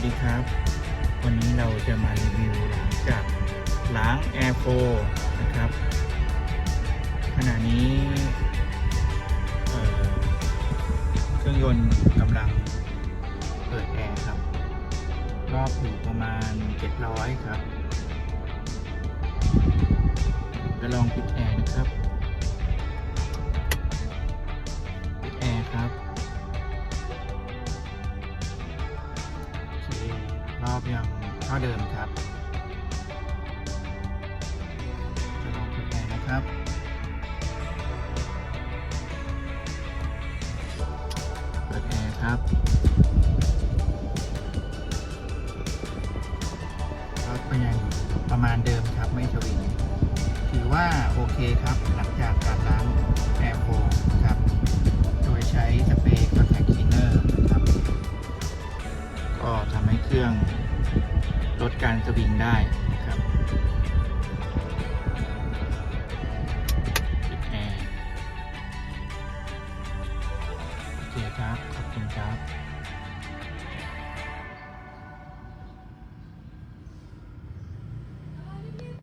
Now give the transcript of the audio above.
วัสดีครับ วันนี้เราจะมารีวิวหลังจากล้าง Air 4นะครับ ขณะนี้เเครื่องยนต์กำลังเปิดแอร์ครับ รอบอยู่ประมาณ 700 ครับจะลองปิดแอร์นะครับ ปิดแอร์ครับ รอบยังเท่าเดิมครับจะลองเปิดแอร์นะครับเปิดแอร์ครับรอบก็ยังประมาณเดิมครับไม่สวิงถือว่าโอเคครับ ก็ทำให้เครื่องลดการสวิงได้ครับปิดแอร์โอเคครับ ขอบคุณครับ